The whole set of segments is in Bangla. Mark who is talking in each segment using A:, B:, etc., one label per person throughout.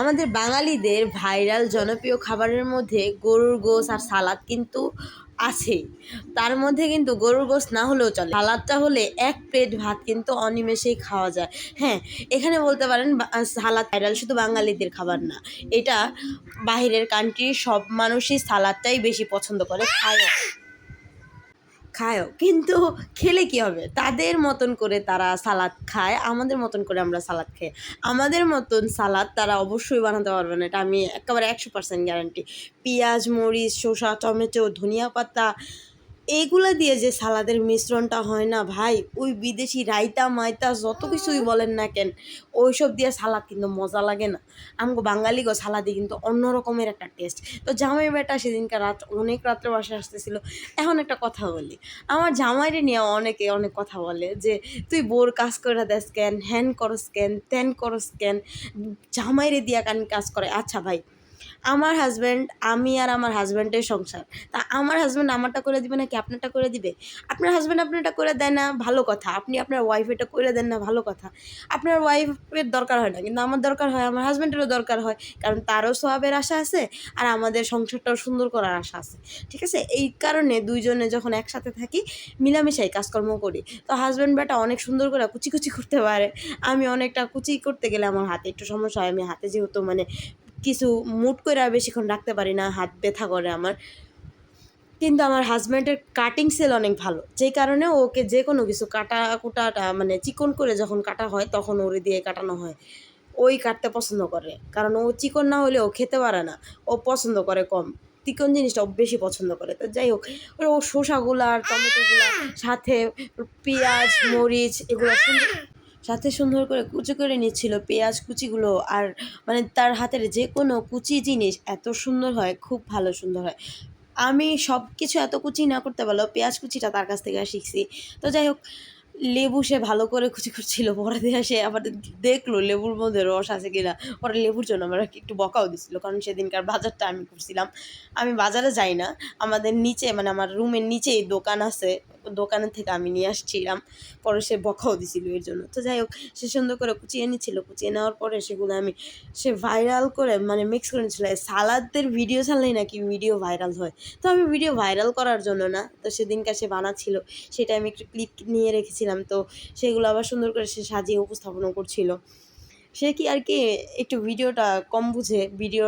A: আমাদের বাঙালিদের ভাইরাল জনপ্রিয় খাবারের মধ্যে গরুর গোস আর সালাদ কিন্তু আছে তার মধ্যে কিন্তু গরুর গোস না হলেও চলে। সালাদটা হলে এক প্লেট ভাত কিন্তু অনিমেষেই খাওয়া যায়। হ্যাঁ এখানে বলতে পারেন সালাদ ভাইরাল শুধু বাঙালিদের খাবার না। এটা বাইরের কান্ট্রির সব মানুষই সালাদটাই বেশি পছন্দ করে খায়ও খায়ও। কিন্তু খেলে কি হবে? তাদের মতন করে তারা সালাদ খায়, আমাদের মতন করে আমরা সালাদ খাই। আমাদের মতন সালাদ তারা অবশ্যই বানাতে পারবে না, এটা আমি একেবারে একশো পার্সেন্ট গ্যারান্টি পেঁয়াজ, মরিচ শসা টমেটো, ধনিয়া পাতা এইগুলো দিয়ে যে সালাদের মিশ্রণটা হয় না ভাই, ওই বিদেশি রায়তা মায়তা যত কিছুই বলেন না কেন, ওইসব দিয়ে সালাদ কিন্তু মজা লাগে না। আমাকে বাঙালি গো সালাদে কিন্তু অন্য রকমের একটা টেস্ট তো জামাই বেটা সেদিনকার রাত, অনেক রাত্রে বাসায় আসতেছিল। এখন একটা কথা বলি, আমার জামাইরে নিয়ে অনেকে অনেক কথা বলে যে, তুই বোর কাজ করে দেস কেন হ্যান করস কেন ত্যান করস কেন, জামাইরে দিয়া কান কাজ করে? আচ্ছা ভাই আমার হাজব্যান্ড আমি আর আমার হাজব্যান্ডের সংসার। তা আমার হাজব্যান্ড আমারটা করে দিবে নাকি আপনারটা করে দিবে? আপনার হাজব্যান্ড আপনারটা করে দেয় না, ভালো কথা। আপনি আপনার ওয়াইফ এটা করে দেন না, ভালো কথা। আপনার ওয়াইফের দরকার হয় না, কিন্তু আমার দরকার হয়, আমার হাজব্যান্ডেরও দরকার হয়, কারণ তারও সোয়াবের আশা আছে আর আমাদের সংসারটাও সুন্দর করার আশা আছে। ঠিক আছে? এই কারণে দুইজনে যখন একসাথে থাকি, মিলামিশাই কাজকর্ম করি। তো হাজব্যান্ড বেটা অনেক সুন্দর করে কুচি কুচি করতে পারে। আমি অনেকটা কুচি করতে গেলে আমার হাতে একটু সমস্যা হয়, আমি হাতে যেহেতু মানে কিছু মুট করে আর বেশিক্ষণ রাখতে পারি না, হাত ব্যথা করে আমার। কিন্তু আমার হাজব্যান্ডের কাটিং সেল অনেক ভালো, যেই কারণে ওকে যে কোনো কিছু কাটা কুটাটা মানে চিকন করে যখন কাটা হয় তখন ওরে দিয়ে কাটানো হয়। ওই কাটতে পছন্দ করে, কারণ ও চিকন না হলে ও খেতে পারে না, ও পছন্দ করে কম। চিকন জিনিসটা ও বেশি পছন্দ করে, তো যাই হোক ও শসাগুলো আর টমেটোগুলো সাথে পেঁয়াজ, মরিচ, এগুলো সুন্দর সাথে সুন্দর করে কুচি করে নিচ্ছিল পেঁয়াজ কুচিগুলো আর মানে তার হাতের যে কোনো কুচি জিনিস এত সুন্দর হয়, খুব ভালো সুন্দর হয়। আমি সব কিছু এত কুচি না করতে পারলেও পেঁয়াজ কুচিটা তার কাছ থেকে শিখছি। তো যাই হোক, লেবু সে ভালো করে কুচি করছিল, পরে দিয়ে সে আবার দেখল লেবুর মধ্যে রস আছে কিনা। পরে লেবুর জন্য আমার একটু বকাও দিছিল, কারণ সেদিনকার বাজারটা আমি করছিলাম। আমি বাজারে যাই না, আমাদের নিচে মানে আমার রুমের নিচেই দোকান আছে। দোকানের থেকে আমি নিয়ে আসছিলাম। পরে সে বকাও দিছিল এর জন্য। তো যাই হোক, সে সুন্দর করে কুচিয়ে নিচ্ছিল। কুচিয়ে নেওয়ার পরে সেগুলো আমি, সে ভাইরাল করে মানে মিক্স করে নিচ্ছিল। সালাদের ভিডিও ছাড়লেই নাকি ভিডিও ভাইরাল হয়। তো আমি ভিডিও ভাইরাল করার জন্য না, তো সেদিনকার সে বানাচ্ছিল। সেটা আমি একটু ক্লিপ নিয়ে রেখেছিলাম। তো সেগুলো আবার সুন্দর করে সে সাজিয়ে উপস্থাপনা করছিল। সে কি আর কি একটু ভিডিওটা কম বুঝে, ভিডিও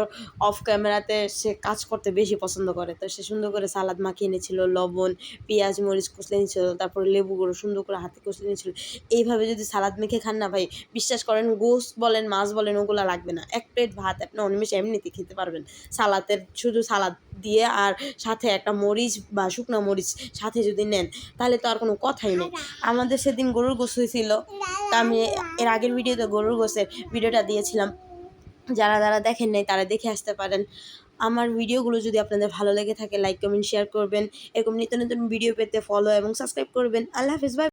A: অফ ক্যামেরাতে সে কাজ করতে বেশি পছন্দ করে। তো সে সুন্দর করে সালাদ মাখিয়ে নিয়েছিল লবণ, পেঁয়াজ, মরিচ কষলে নিয়েছিল তারপরে লেবুগুলো সুন্দর করে হাতে কষলে নিয়েছিল এইভাবে যদি সালাদ মেখে খান না ভাই, বিশ্বাস করেন গোস বলেন, মাছ বলেন, ওগুলো লাগবে না। এক প্লেট ভাত আপনি অনিমেষে এমনিতে খেতে পারবেন। সালাদের শুধু সালাদ দিয়ে আর সাথে একটা মরিচ বা শুকনো মরিচ সাথে যদি নেন, তাহলে তো আর কোনো কথাই নেই। আমাদের সেদিন গরুর গোস হয়েছিল তা আমি এর আগের ভিডিওতে গরুর গোসের ভিডিওটা দিয়েছিলাম। যারা যারা দেখেন নাই, তারা দেখে আসতে পারেন। আমার ভিডিওগুলো যদি আপনাদের ভালো লেগে থাকে লাইক কমেন্ট শেয়ার করবেন। এরকম নিত্য নতুন ভিডিও পেতে ফলো এবং সাবস্ক্রাইব করবেন। আল্লাহ হাফিজ